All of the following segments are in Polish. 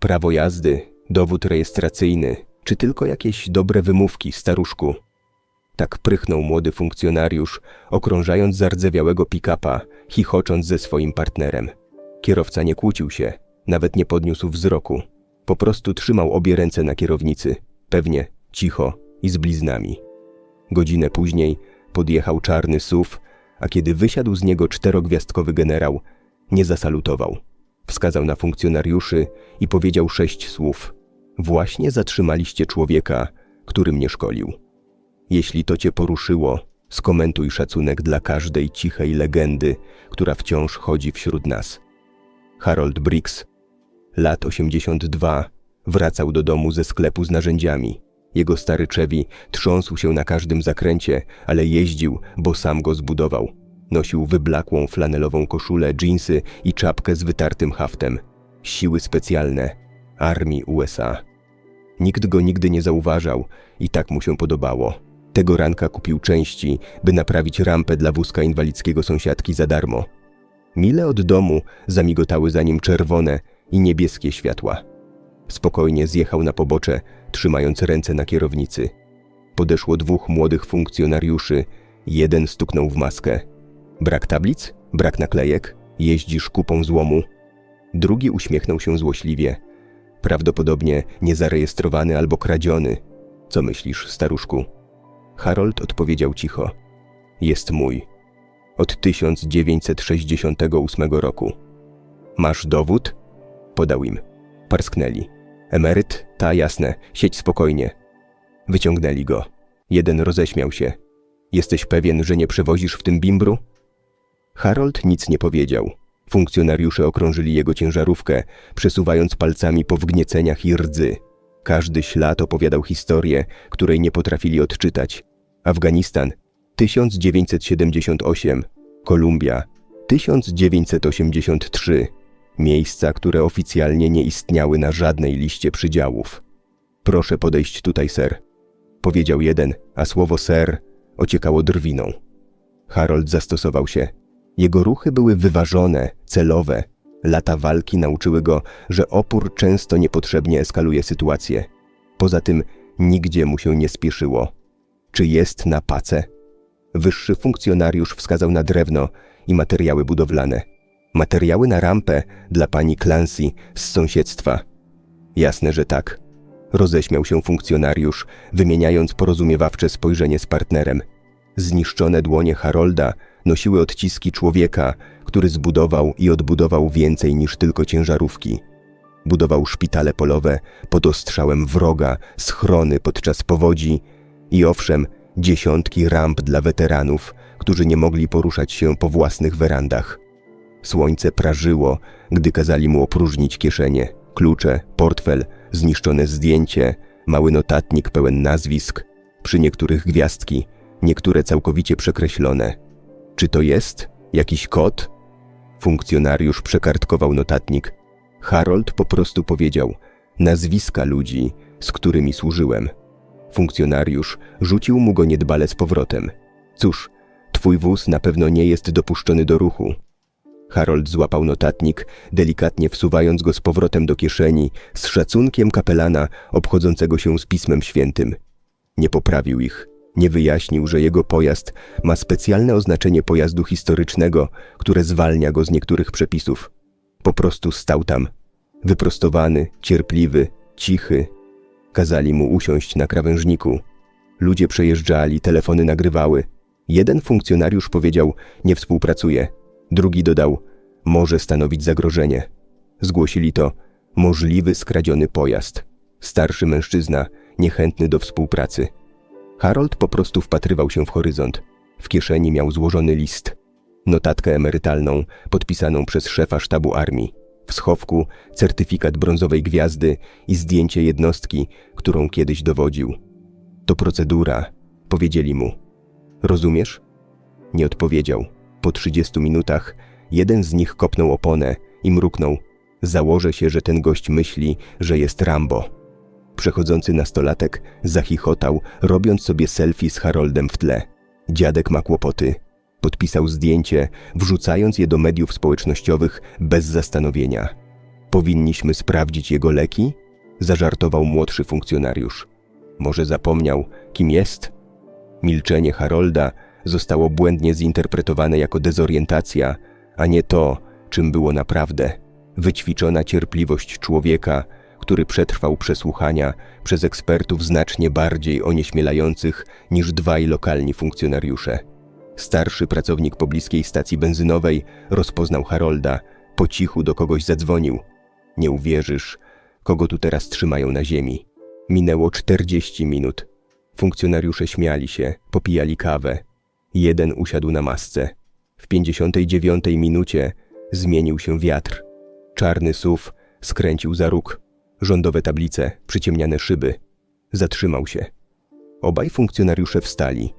Prawo jazdy, dowód rejestracyjny, czy tylko jakieś dobre wymówki, staruszku? Tak prychnął młody funkcjonariusz, okrążając zardzewiałego pick-upa, chichocząc ze swoim partnerem. Kierowca nie kłócił się, nawet nie podniósł wzroku. Po prostu trzymał obie ręce na kierownicy, pewnie, cicho i z bliznami. Godzinę później podjechał czarny SUV, a kiedy wysiadł z niego czterogwiazdkowy generał, nie zasalutował. Wskazał na funkcjonariuszy i powiedział sześć słów. Właśnie zatrzymaliście człowieka, który mnie szkolił. Jeśli to cię poruszyło, skomentuj szacunek dla każdej cichej legendy, która wciąż chodzi wśród nas. Harold Briggs, lat 82, wracał do domu ze sklepu z narzędziami. Jego stary Chevy trząsł się na każdym zakręcie, ale jeździł, bo sam go zbudował. Nosił wyblakłą flanelową koszulę, dżinsy i czapkę z wytartym haftem. Siły specjalne Armii USA. Nikt go nigdy nie zauważał i tak mu się podobało. Tego ranka kupił części, by naprawić rampę dla wózka inwalidzkiego sąsiadki za darmo. Mile od domu zamigotały za nim czerwone i niebieskie światła. Spokojnie zjechał na pobocze, trzymając ręce na kierownicy. Podeszło dwóch młodych funkcjonariuszy, jeden stuknął w maskę. Brak tablic? Brak naklejek? Jeździsz kupą złomu? Drugi uśmiechnął się złośliwie. Prawdopodobnie niezarejestrowany albo kradziony. Co myślisz, staruszku? Harold odpowiedział cicho. Jest mój. Od 1968 roku. Masz dowód? Podał im. Parsknęli. Emeryt? Ta jasne, siedź spokojnie. Wyciągnęli go. Jeden roześmiał się. Jesteś pewien, że nie przewozisz w tym bimbru? Harold nic nie powiedział. Funkcjonariusze okrążyli jego ciężarówkę, przesuwając palcami po wgnieceniach i rdzy. Każdy ślad opowiadał historię, której nie potrafili odczytać. Afganistan 1978, Kolumbia 1983. Miejsca, które oficjalnie nie istniały na żadnej liście przydziałów. Proszę podejść tutaj, ser, powiedział jeden, a słowo ser ociekało drwiną. Harold zastosował się. Jego ruchy były wyważone, celowe. Lata walki nauczyły go, że opór często niepotrzebnie eskaluje sytuację. Poza tym nigdzie mu się nie spieszyło. Czy jest na pace? Wyższy funkcjonariusz wskazał na drewno i materiały budowlane. Materiały na rampę dla pani Clancy z sąsiedztwa. Jasne, że tak. Roześmiał się funkcjonariusz, wymieniając porozumiewawcze spojrzenie z partnerem. Zniszczone dłonie Harolda nosiły odciski człowieka, który zbudował i odbudował więcej niż tylko ciężarówki. Budował szpitale polowe pod ostrzałem wroga, schrony podczas powodzi i owszem, dziesiątki ramp dla weteranów, którzy nie mogli poruszać się po własnych werandach. Słońce prażyło, gdy kazali mu opróżnić kieszenie, klucze, portfel, zniszczone zdjęcie, mały notatnik pełen nazwisk, przy niektórych gwiazdki, niektóre całkowicie przekreślone. Czy to jest jakiś kod? Funkcjonariusz przekartkował notatnik. Harold po prostu powiedział nazwiska ludzi, z którymi służyłem. Funkcjonariusz rzucił mu go niedbale z powrotem. Cóż, twój wóz na pewno nie jest dopuszczony do ruchu. Harold złapał notatnik, delikatnie wsuwając go z powrotem do kieszeni, z szacunkiem kapelana obchodzącego się z Pismem Świętym. Nie poprawił ich, nie wyjaśnił, że jego pojazd ma specjalne oznaczenie pojazdu historycznego, które zwalnia go z niektórych przepisów. Po prostu stał tam, wyprostowany, cierpliwy, cichy. Kazali mu usiąść na krawężniku. Ludzie przejeżdżali, telefony nagrywały. Jeden funkcjonariusz powiedział: Nie współpracuje. Drugi dodał: Może stanowić zagrożenie. Zgłosili to możliwy skradziony pojazd. Starszy mężczyzna, niechętny do współpracy. Harold po prostu wpatrywał się w horyzont. W kieszeni miał złożony list. Notatkę emerytalną, podpisaną przez szefa sztabu armii. W schowku certyfikat brązowej gwiazdy i zdjęcie jednostki, którą kiedyś dowodził. To procedura, powiedzieli mu. Rozumiesz? Nie odpowiedział. Po 30 minutach jeden z nich kopnął oponę i mruknął. Założę się, że ten gość myśli, że jest Rambo. Przechodzący nastolatek zachichotał, robiąc sobie selfie z Haroldem w tle. Dziadek ma kłopoty. Podpisał zdjęcie, wrzucając je do mediów społecznościowych bez zastanowienia. Powinniśmy sprawdzić jego leki? Zażartował młodszy funkcjonariusz. Może zapomniał, kim jest? Milczenie Harolda zostało błędnie zinterpretowane jako dezorientacja, a nie to, czym było naprawdę. Wyćwiczona cierpliwość człowieka, który przetrwał przesłuchania przez ekspertów znacznie bardziej onieśmielających niż dwaj lokalni funkcjonariusze. Starszy pracownik pobliskiej stacji benzynowej rozpoznał Harolda, po cichu do kogoś zadzwonił. Nie uwierzysz, kogo tu teraz trzymają na ziemi. Minęło 40 minut. Funkcjonariusze śmiali się, popijali kawę. Jeden usiadł na masce. W 59 minucie zmienił się wiatr. Czarny SUV skręcił za róg. Rządowe tablice, przyciemniane szyby. Zatrzymał się. Obaj funkcjonariusze wstali.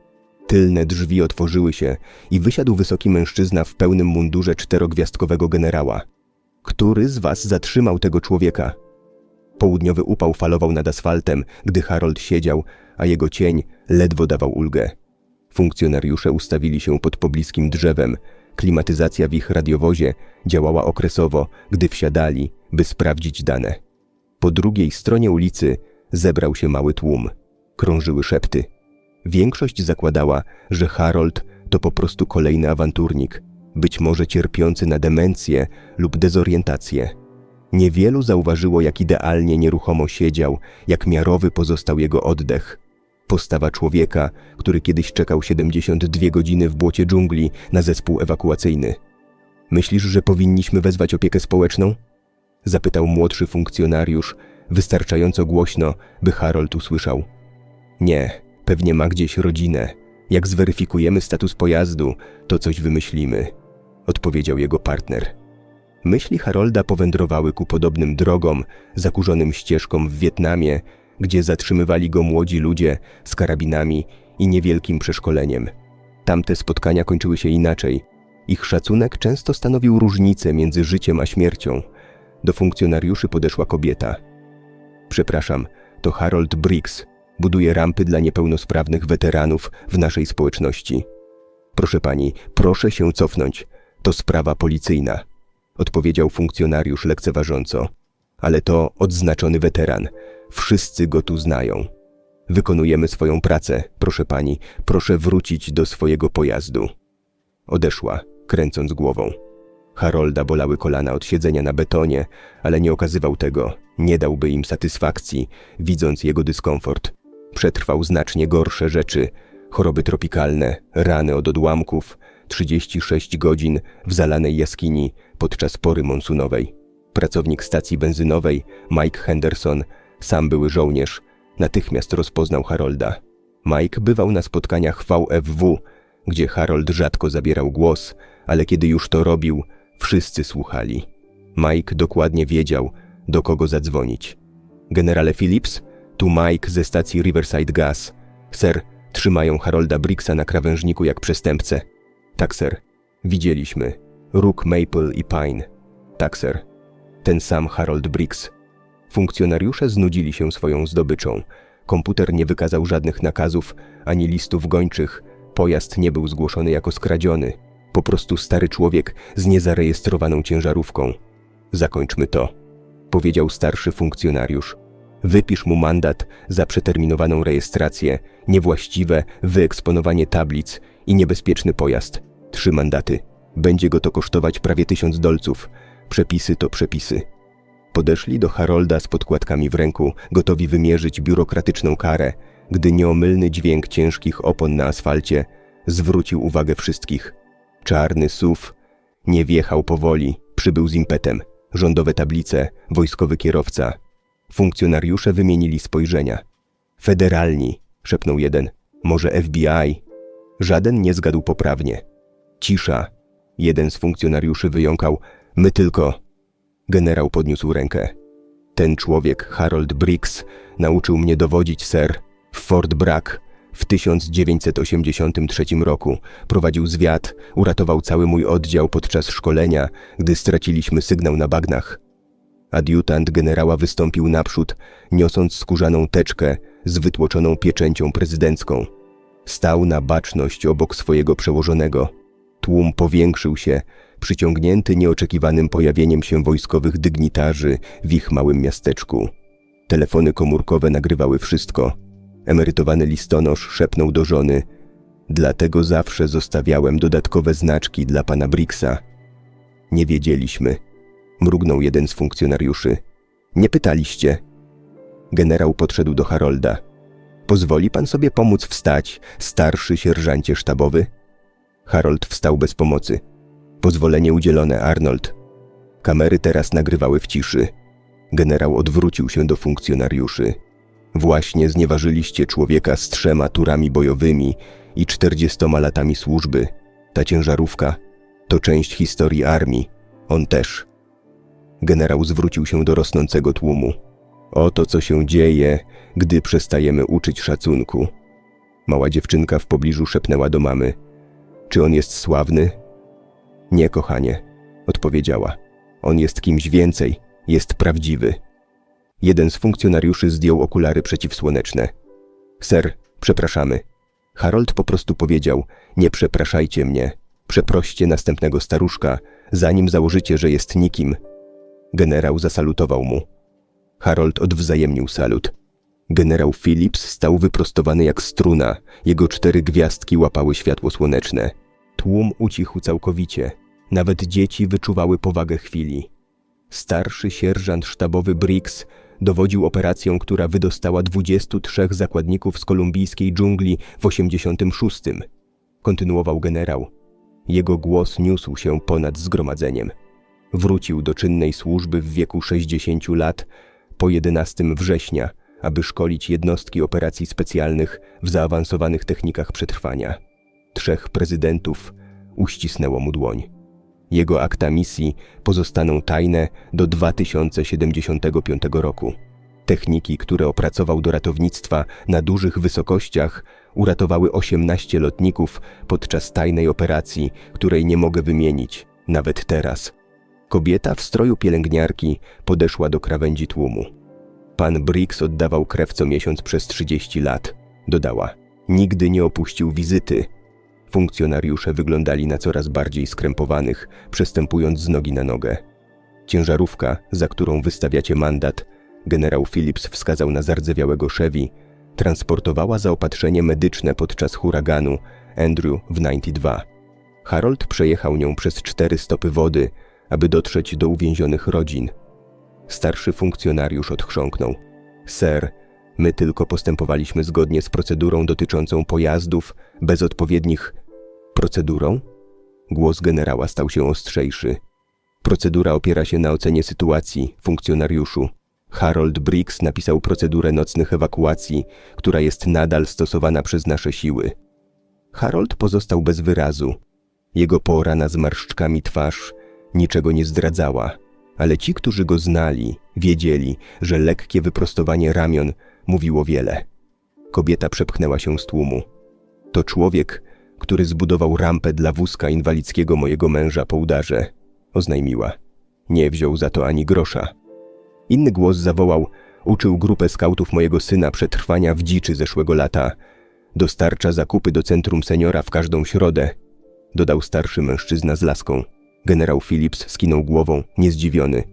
Tylne drzwi otworzyły się i wysiadł wysoki mężczyzna w pełnym mundurze czterogwiazdkowego generała. Który z was zatrzymał tego człowieka? Południowy upał falował nad asfaltem, gdy Harold siedział, a jego cień ledwo dawał ulgę. Funkcjonariusze ustawili się pod pobliskim drzewem. Klimatyzacja w ich radiowozie działała okresowo, gdy wsiadali, by sprawdzić dane. Po drugiej stronie ulicy zebrał się mały tłum. Krążyły szepty. Większość zakładała, że Harold to po prostu kolejny awanturnik, być może cierpiący na demencję lub dezorientację. Niewielu zauważyło, jak idealnie nieruchomo siedział, jak miarowy pozostał jego oddech. Postawa człowieka, który kiedyś czekał 72 godziny w błocie dżungli na zespół ewakuacyjny. Myślisz, że powinniśmy wezwać opiekę społeczną? Zapytał młodszy funkcjonariusz, wystarczająco głośno, by Harold usłyszał. Nie, pewnie ma gdzieś rodzinę. Jak zweryfikujemy status pojazdu, to coś wymyślimy, odpowiedział jego partner. Myśli Harolda powędrowały ku podobnym drogom, zakurzonym ścieżkom w Wietnamie, gdzie zatrzymywali go młodzi ludzie z karabinami i niewielkim przeszkoleniem. Tamte spotkania kończyły się inaczej. Ich szacunek często stanowił różnicę między życiem a śmiercią. Do funkcjonariuszy podeszła kobieta. Przepraszam, to Harold Briggs. Buduje rampy dla niepełnosprawnych weteranów w naszej społeczności. Proszę pani, proszę się cofnąć. To sprawa policyjna odpowiedział funkcjonariusz lekceważąco. Ale to odznaczony weteran. Wszyscy go tu znają. Wykonujemy swoją pracę, proszę pani, proszę wrócić do swojego pojazdu. Odeszła, kręcąc głową. Harolda bolały kolana od siedzenia na betonie, ale nie okazywał tego, nie dałby im satysfakcji, widząc jego dyskomfort. Przetrwał znacznie gorsze rzeczy, choroby tropikalne, rany od odłamków, 36 godzin w zalanej jaskini podczas pory monsunowej. Pracownik stacji benzynowej, Mike Henderson, sam były żołnierz, natychmiast rozpoznał Harolda. Mike bywał na spotkaniach VFW, gdzie Harold rzadko zabierał głos, ale kiedy już to robił, wszyscy słuchali. Mike dokładnie wiedział, do kogo zadzwonić. Generale Phillips, tu Mike ze stacji Riverside Gas. Ser, trzymają Harolda Briggsa na krawężniku jak przestępcę. Tak, ser. Widzieliśmy. Róg Maple i Pine. Tak, ser. Ten sam Harold Briggs. Funkcjonariusze znudzili się swoją zdobyczą. Komputer nie wykazał żadnych nakazów ani listów gończych. Pojazd nie był zgłoszony jako skradziony. Po prostu stary człowiek z niezarejestrowaną ciężarówką. Zakończmy to, powiedział starszy funkcjonariusz. Wypisz mu mandat za przeterminowaną rejestrację, niewłaściwe wyeksponowanie tablic i niebezpieczny pojazd. Trzy mandaty. Będzie go to kosztować prawie tysiąc dolców. Przepisy to przepisy. Podeszli do Harolda z podkładkami w ręku, gotowi wymierzyć biurokratyczną karę, gdy nieomylny dźwięk ciężkich opon na asfalcie zwrócił uwagę wszystkich. Czarny SUV nie wjechał powoli, przybył z impetem. Rządowe tablice, wojskowy kierowca. Funkcjonariusze wymienili spojrzenia. Federalni, szepnął jeden. Może FBI? Żaden nie zgadł poprawnie. Cisza. Jeden z funkcjonariuszy wyjąkał. My tylko. Generał podniósł rękę. Ten człowiek, Harold Briggs, nauczył mnie dowodzić, ser. W Fort Bragg w 1983 roku prowadził zwiat, uratował cały mój oddział podczas szkolenia, gdy straciliśmy sygnał na bagnach. Adiutant generała wystąpił naprzód, niosąc skórzaną teczkę z wytłoczoną pieczęcią prezydencką. Stał na baczność obok swojego przełożonego. Tłum powiększył się, przyciągnięty nieoczekiwanym pojawieniem się wojskowych dygnitarzy w ich małym miasteczku. Telefony komórkowe nagrywały wszystko. Emerytowany listonosz szepnął do żony: Dlatego zawsze zostawiałem dodatkowe znaczki dla pana Bricksa. Nie wiedzieliśmy. Mrugnął jeden z funkcjonariuszy. Nie pytaliście. Generał podszedł do Harolda. Pozwoli pan sobie pomóc wstać, starszy sierżancie sztabowy? Harold wstał bez pomocy. Pozwolenie udzielone, Arnold. Kamery teraz nagrywały w ciszy. Generał odwrócił się do funkcjonariuszy. Właśnie znieważyliście człowieka z trzema turami bojowymi i czterdziestoma latami służby. Ta ciężarówka to część historii armii. On też. Generał zwrócił się do rosnącego tłumu. Oto co się dzieje, gdy przestajemy uczyć szacunku. Mała dziewczynka w pobliżu szepnęła do mamy. Czy on jest sławny? Nie, kochanie, odpowiedziała. On jest kimś więcej, jest prawdziwy. Jeden z funkcjonariuszy zdjął okulary przeciwsłoneczne. Ser, przepraszamy. Harold po prostu powiedział: Nie przepraszajcie mnie. Przeproście następnego staruszka, zanim założycie, że jest nikim. Generał zasalutował mu. Harold odwzajemnił salut. Generał Phillips stał wyprostowany jak struna, jego cztery gwiazdki łapały światło słoneczne. Tłum ucichł całkowicie. Nawet dzieci wyczuwały powagę chwili. Starszy sierżant sztabowy Briggs dowodził operacją, która wydostała 23 zakładników z kolumbijskiej dżungli w 86. Kontynuował generał. Jego głos niósł się ponad zgromadzeniem. Wrócił do czynnej służby w wieku 60 lat po 11 września, aby szkolić jednostki operacji specjalnych w zaawansowanych technikach przetrwania. Trzech prezydentów uścisnęło mu dłoń. Jego akta misji pozostaną tajne do 2075 roku. Techniki, które opracował do ratownictwa na dużych wysokościach, uratowały 18 lotników podczas tajnej operacji, której nie mogę wymienić, nawet teraz. Kobieta w stroju pielęgniarki podeszła do krawędzi tłumu. Pan Briggs oddawał krew co miesiąc przez 30 lat. Dodała, nigdy nie opuścił wizyty. Funkcjonariusze wyglądali na coraz bardziej skrępowanych, przestępując z nogi na nogę. Ciężarówka, za którą wystawiacie mandat, generał Phillips wskazał na zardzewiałego Chevy, transportowała zaopatrzenie medyczne podczas huraganu Andrew w 92. Harold przejechał nią przez cztery stopy wody, aby dotrzeć do uwięzionych rodzin. Starszy funkcjonariusz odchrząknął. Ser, my tylko postępowaliśmy zgodnie z procedurą dotyczącą pojazdów bez odpowiednich... Procedurą? Głos generała stał się ostrzejszy. Procedura opiera się na ocenie sytuacji, funkcjonariuszu. Harold Briggs napisał procedurę nocnych ewakuacji, która jest nadal stosowana przez nasze siły. Harold pozostał bez wyrazu. Jego porana z marszczkami twarz niczego nie zdradzała, ale ci, którzy go znali, wiedzieli, że lekkie wyprostowanie ramion mówiło wiele. Kobieta przepchnęła się z tłumu. To człowiek, który zbudował rampę dla wózka inwalidzkiego mojego męża po udarze, oznajmiła. Nie wziął za to ani grosza. Inny głos zawołał: Uczył grupę skautów mojego syna przetrwania w dziczy zeszłego lata. Dostarcza zakupy do centrum seniora w każdą środę. Dodał starszy mężczyzna z laską. Generał Phillips skinął głową, niezdziwiony.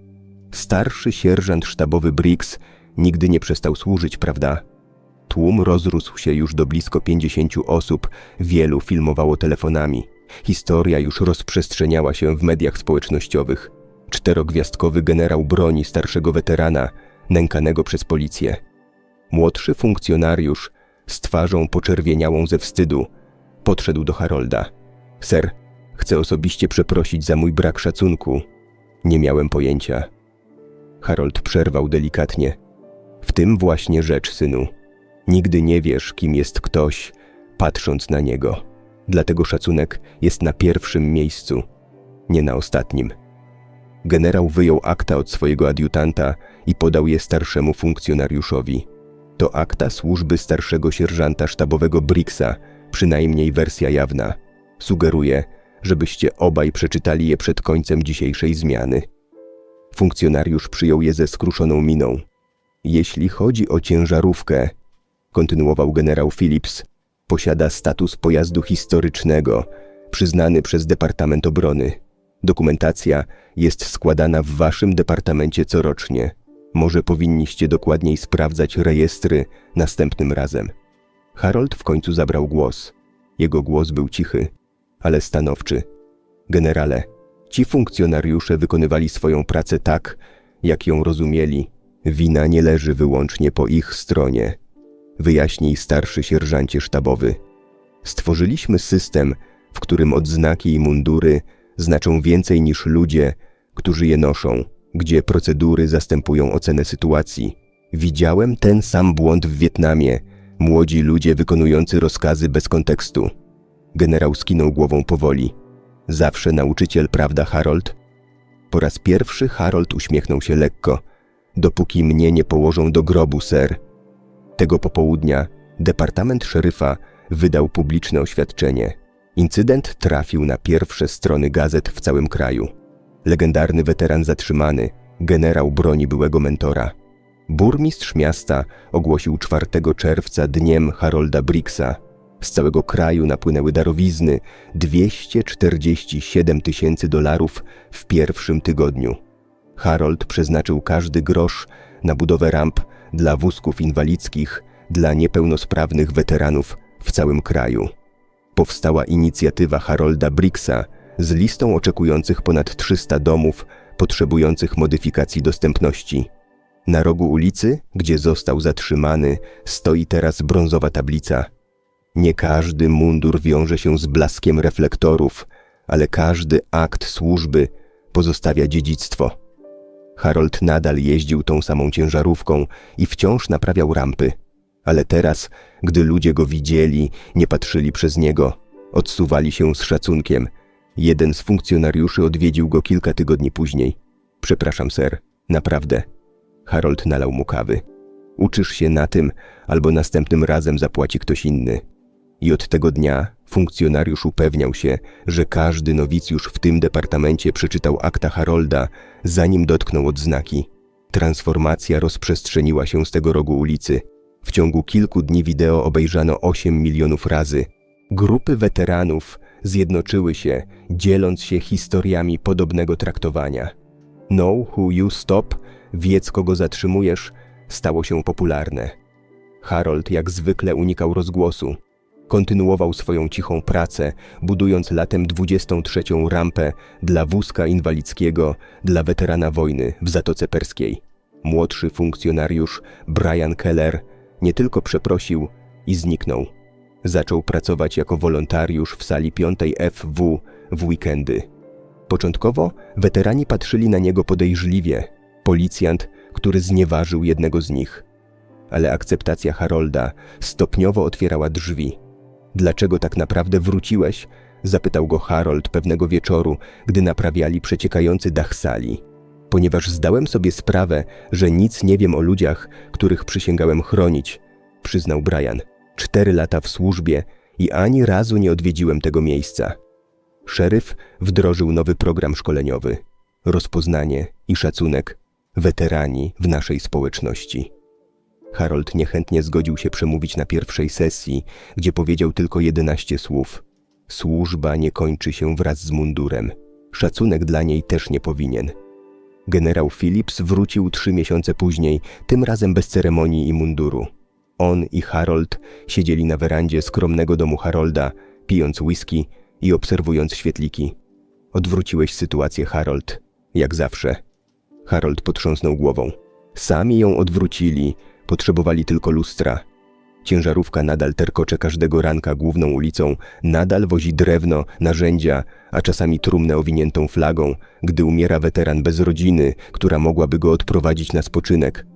Starszy sierżant sztabowy Briggs nigdy nie przestał służyć, prawda? Tłum rozrósł się już do blisko pięćdziesięciu osób, wielu filmowało telefonami. Historia już rozprzestrzeniała się w mediach społecznościowych. Czterogwiazdkowy generał broni starszego weterana, nękanego przez policję. Młodszy funkcjonariusz, z twarzą poczerwieniałą ze wstydu, podszedł do Harolda. Ser, chcę osobiście przeprosić za mój brak szacunku. Nie miałem pojęcia. Harold przerwał delikatnie. W tym właśnie rzecz, synu. Nigdy nie wiesz, kim jest ktoś, patrząc na niego. Dlatego szacunek jest na pierwszym miejscu, nie na ostatnim. Generał wyjął akta od swojego adiutanta i podał je starszemu funkcjonariuszowi. To akta służby starszego sierżanta sztabowego Bricksa, przynajmniej wersja jawna. Sugeruję, żebyście obaj przeczytali je przed końcem dzisiejszej zmiany. Funkcjonariusz przyjął je ze skruszoną miną. Jeśli chodzi o ciężarówkę, kontynuował generał Phillips, posiada status pojazdu historycznego, przyznany przez Departament Obrony. Dokumentacja jest składana w waszym departamencie corocznie. Może powinniście dokładniej sprawdzać rejestry następnym razem. Harold w końcu zabrał głos. Jego głos był cichy, ale stanowczy. Generale, ci funkcjonariusze wykonywali swoją pracę tak, jak ją rozumieli. Wina nie leży wyłącznie po ich stronie. Wyjaśnij starszy sierżancie sztabowy. Stworzyliśmy system, w którym odznaki i mundury znaczą więcej niż ludzie, którzy je noszą, gdzie procedury zastępują ocenę sytuacji. Widziałem ten sam błąd w Wietnamie, młodzi ludzie wykonujący rozkazy bez kontekstu. Generał skinął głową powoli. Zawsze nauczyciel, prawda, Harold? Po raz pierwszy Harold uśmiechnął się lekko. Dopóki mnie nie położą do grobu, ser. Tego popołudnia departament szeryfa wydał publiczne oświadczenie. Incydent trafił na pierwsze strony gazet w całym kraju. Legendarny weteran zatrzymany, generał broni byłego mentora. Burmistrz miasta ogłosił 4 czerwca dniem Harolda Bricksa. Z całego kraju napłynęły darowizny 247 tysięcy dolarów w pierwszym tygodniu. Harold przeznaczył każdy grosz na budowę ramp dla wózków inwalidzkich dla niepełnosprawnych weteranów w całym kraju. Powstała inicjatywa Harolda Bricksa z listą oczekujących ponad 300 domów potrzebujących modyfikacji dostępności. Na rogu ulicy, gdzie został zatrzymany, stoi teraz brązowa tablica. Nie każdy mundur wiąże się z blaskiem reflektorów, ale każdy akt służby pozostawia dziedzictwo. Harold nadal jeździł tą samą ciężarówką i wciąż naprawiał rampy. Ale teraz, gdy ludzie go widzieli, nie patrzyli przez niego, odsuwali się z szacunkiem. Jeden z funkcjonariuszy odwiedził go kilka tygodni później. Przepraszam, ser, naprawdę. Harold nalał mu kawy. Uczysz się na tym, albo następnym razem zapłaci ktoś inny. I od tego dnia funkcjonariusz upewniał się, że każdy nowicjusz w tym departamencie przeczytał akta Harolda, zanim dotknął odznaki. Transformacja rozprzestrzeniła się z tego rogu ulicy. W ciągu kilku dni wideo obejrzano 8 milionów razy. Grupy weteranów zjednoczyły się, dzieląc się historiami podobnego traktowania. Know who you stop, wiedz kogo zatrzymujesz, stało się popularne. Harold jak zwykle unikał rozgłosu. Kontynuował swoją cichą pracę, budując latem 23 rampę dla wózka inwalidzkiego dla weterana wojny w Zatoce Perskiej. Młodszy funkcjonariusz Brian Keller nie tylko przeprosił i zniknął. Zaczął pracować jako wolontariusz w sali 5 FW w weekendy. Początkowo weterani patrzyli na niego podejrzliwie. Policjant, który znieważył jednego z nich. Ale akceptacja Harolda stopniowo otwierała drzwi. Dlaczego tak naprawdę wróciłeś? Zapytał go Harold pewnego wieczoru, gdy naprawiali przeciekający dach sali. Ponieważ zdałem sobie sprawę, że nic nie wiem o ludziach, których przysięgałem chronić, przyznał Brian. Cztery lata w służbie i ani razu nie odwiedziłem tego miejsca. Szeryf wdrożył nowy program szkoleniowy. Rozpoznanie i szacunek. Weterani w naszej społeczności. Harold niechętnie zgodził się przemówić na pierwszej sesji, gdzie powiedział tylko 11 słów. Służba nie kończy się wraz z mundurem. Szacunek dla niej też nie powinien. Generał Phillips wrócił trzy miesiące później, tym razem bez ceremonii i munduru. On i Harold siedzieli na werandzie skromnego domu Harolda, pijąc whisky i obserwując świetliki. Odwróciłeś sytuację, Harold, jak zawsze. Harold potrząsnął głową. Sami ją odwrócili, potrzebowali tylko lustra. Ciężarówka nadal terkocze każdego ranka główną ulicą, nadal wozi drewno, narzędzia, a czasami trumnę owiniętą flagą, gdy umiera weteran bez rodziny, która mogłaby go odprowadzić na spoczynek.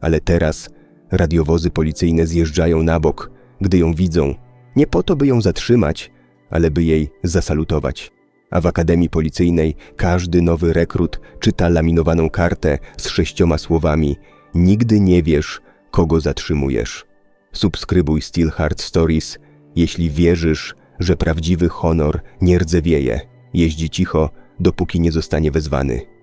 Ale teraz radiowozy policyjne zjeżdżają na bok, gdy ją widzą, nie po to, by ją zatrzymać, ale by jej zasalutować. A w Akademii Policyjnej każdy nowy rekrut czyta laminowaną kartę z sześcioma słowami Nigdy nie wiesz, kogo zatrzymujesz. Subskrybuj Steel Heart Stories, jeśli wierzysz, że prawdziwy honor nie rdzewieje, jeździ cicho, dopóki nie zostanie wezwany.